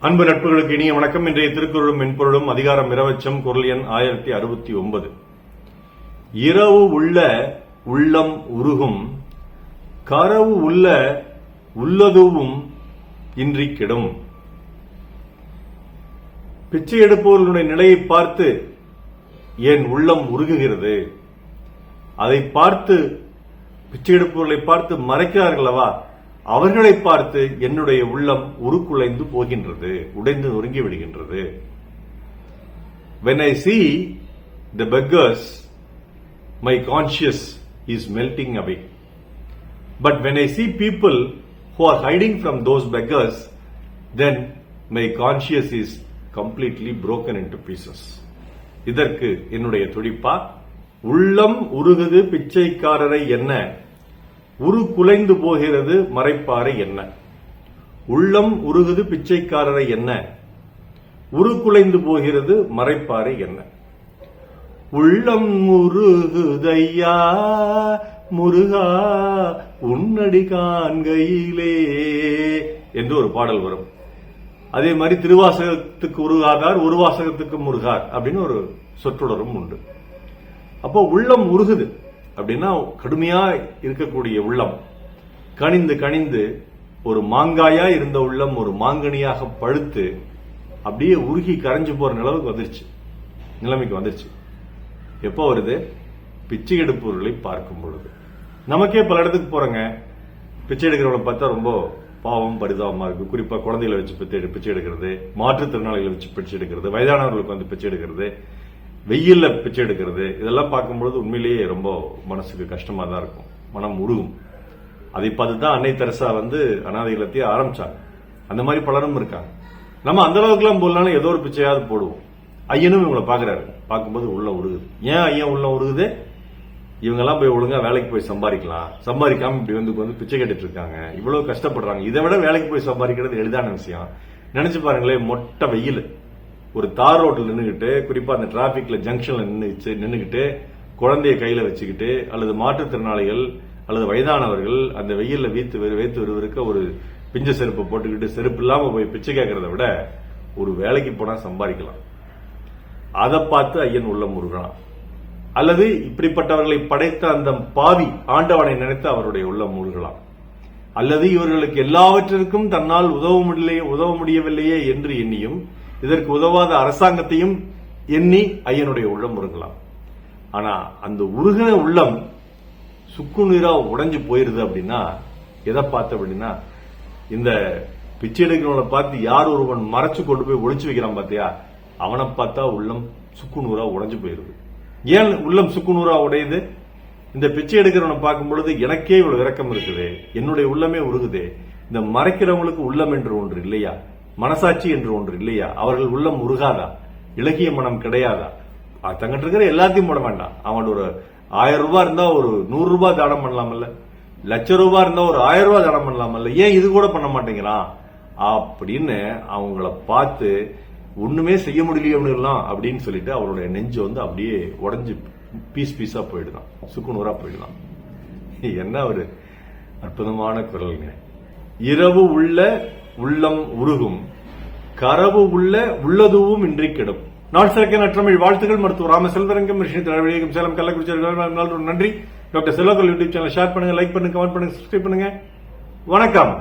அன்பு நட்புகளுக்கு இனிய வணக்கம். இன்றைய திருக்குறளும் மென்பொருளும் அதிகாரம் இரவச்சம் குரல் எண் ஆயிரத்தி அறுபத்தி ஒன்பது. இரவு உள்ள உள்ளம் உருகும் கரவு உள்ள உள்ளதுவும் இன்றி கெடும் பிச்சை எடுப்பவர்களுடைய நிலையை பார்த்து என் உள்ளம் உருகுகிறது? அதை பார்த்து பிச்சை எடுப்பவர்களை பார்த்து மறைக்கிறார்களவா அவர்களை பார்த்து என்னுடைய உள்ளம் உருக்குலைந்து போகின்றது உடைந்து நொறுங்கி விடுகின்றது when I see the beggars my conscious is melting away but when I see people who are hiding from those beggars then my conscious is completely broken into pieces இதற்கு என்னுடைய துடிப்பா உள்ளம் உருகுது பிச்சைக்காரரை என்ன உரு குலைந்து போகிறது மறைப்பாறை என்ன? உள்ளம் உருகுது பிச்சைக்காரரை என்ன? உரு குலைந்து போகிறது மறைப்பாறை என்ன? உள்ளம் முருகுதையா முருகா உன்னடி காண்கையிலே என்று ஒரு பாடல் வரும். அதே மாதிரி திருவாசகத்துக்கு உருகாதார் ஒரு வாசகத்துக்கு முருகார் அப்படின்னு ஒரு சொற்றொடரும் உண்டு. அப்போ உள்ளம் உருகுது. அப்படின்னா கடுமையா இருக்கக்கூடிய உள்ளம். கனிந்து கனிந்து ஒரு மாங்காயா இருந்த உள்ளம் ஒரு மாங்கனியாக பழுத்து அப்படியே உருகி கரைஞ்சு போற நிலவுக்கு வந்துருச்சு. நிலைமைக்கு வந்துருச்சு. எப்போ வருது? பிச்சை எடுப்பவர்களை பார்க்கும் பொழுது. நமக்கே பல இடத்துக்கு போறோங்க. பிச்சை எடுக்கிறவங்களை பார்த்தா ரொம்ப பாவம் பரிதாபமா இருக்கு. குறிப்பா குழந்தைகளை வச்சு பிச்சை எடு- பிச்சை எடுக்கிறது மாற்றுத்திறனாளிகளை வச்சு பிச்சை எடுக்கிறது வயதானவர்களுக்கு வந்து பிச்சை எடுக்கிறது. வெயில்ல பிச்சை எடுக்கிறது இதெல்லாம் பார்க்கும்பொழுது உண்மையிலேயே ரொம்ப மனசுக்கு கஷ்டமா தான் இருக்கும். மனம் உருகும். அதை பார்த்து தான் அன்னை தெரசா வந்து அனாதை இல்லத்தையே ஆரம்பிச்சாங்க அந்த மாதிரி பலரும் இருக்காங்க. நம்ம அந்த அளவுக்குலாம் போடலாம் ஏதோ ஒரு பிச்சையாவது போடுவோம். ஐயனும் இவங்களை பாக்குறாரு பார்க்கும்போது உள்ள உருகுது. ஏன் ஐயன் உள்ள உருகுது? இவங்கெல்லாம் போய் ஒழுங்கா வேலைக்கு போய் சம்பாதிக்கலாம். சம்பாதிக்காம இப்படி வந்து வந்து பிச்சை கேட்டுட்டு இருக்காங்க. இவ்வளவு கஷ்டப்படுறாங்க. இதை விட வேலைக்கு போய் சம்பாதிக்கிறது எளிதான விஷயம். நினைச்சு பாருங்களேன் மொட்டை வெயில். ஒரு தார் ரோட்டில் நின்னுகிட்டு குறிப்பா அந்த டிராபிக்ல ஜங்ஷன்ல நின்று நின்னுகிட்டு குழந்தைய கையில வச்சுக்கிட்டு அல்லது மாற்றுத்திறனாளிகள் அல்லது வயதானவர்கள் அந்த வெயில்ல வீத்து வைத்து வேத்து ஒரு பிஞ்ச செருப்பு போட்டுக்கிட்டு செருப்பு இல்லாம போய் பிச்சை கேட்கறத விட ஒரு வேலைக்கு போனா சம்பாதிக்கலாம். அதை பார்த்து ஐயன் உள்ள முருகலாம். அல்லது இப்படிப்பட்டவர்களை படைத்த அந்த பாவி ஆண்டவனை நினைத்து அவருடைய உள்ள முருகலாம் அல்லது இவர்களுக்கு எல்லாவற்றிற்கும் தன்னால் உதவ முடியலையே உதவ முடியவில்லையே என்று எண்ணியும் இதற்கு உதவாத அரசாங்கத்தையும் எண்ணி ஐயனுடைய உள்ளம் உருங்கலாம் ஆனா அந்த உருகின உள்ளம் சுக்கு நீரா உடைஞ்சு போயிருது அப்படின்னா எதை பார்த்து அப்படின்னா இந்த பிச்சை எடுக்கிறவனை பார்த்து யார் ஒருவன் மறைச்சு கொண்டு போய் ஒழிச்சு வைக்கிறான் பாத்தியா அவனை பார்த்தா உள்ளம் சுக்கு நூறா உடைஞ்சு போயிருது. ஏன் உள்ளம் சுக்கு நூறா உடையுது? இந்த பிச்சை எடுக்கிறவனை பார்க்கும் பொழுது எனக்கே இவ்வளவு இறக்கம் இருக்குது. என்னுடைய உள்ளமே உருகுதே. இந்த மறைக்கிறவங்களுக்கு உள்ளம் என்று ஒன்று இல்லையா? மனசாட்சி என்று ஒன்று இல்லையா? அவர்கள் உள்ளம் முருகாதா இலகிய மனம் கிடையாதா? அஹ் தங்கிட்ட இருக்கிற எல்லாத்தையும் போட வேண்டாம். அவன் ஒரு ஆயிரம் ரூபாய் இருந்தா ஒரு நூறு ரூபாய் தானம் பண்ணலாம்ல லட்ச ரூபாய் இருந்தா ஒரு ஆயிரம் ரூபாய் தானம் பண்ணலாமல்ல? ஏன் இது கூட பண்ண மாட்டேங்கிறான்? அப்படின்னு அவங்கள பார்த்து ஒண்ணுமே செய்ய முடியலையோன்னுலாம் அப்படின்னு சொல்லிட்டு அவருடைய நெஞ்சு வந்து அப்படியே உடஞ்சு பீஸ் பீஸா போயிடுதான். சுக்குநூறா போயிடுதான். என்ன ஒரு அற்புதமான குரலுங்க. இரவு உள்ள உள்ளம் உருகும். கரவு உள்ள உள்ளதுவும் இன்றி கெடும். நாள் சிறக்க நற்றமிழ் வாழ்த்துகள் மருத்துவ ராம செல்வரங்கம் ரிஷி தலைவலிகம் சேலம் கள்ளக்குறிச்சி நன்றி. Doctor Selvakal YouTube channel share பண்ணுங்க லைக் பண்ணுங்க கமெண்ட் பண்ணுங்க சப்ஸ்கிரைப் பண்ணுங்க. வணக்கம்.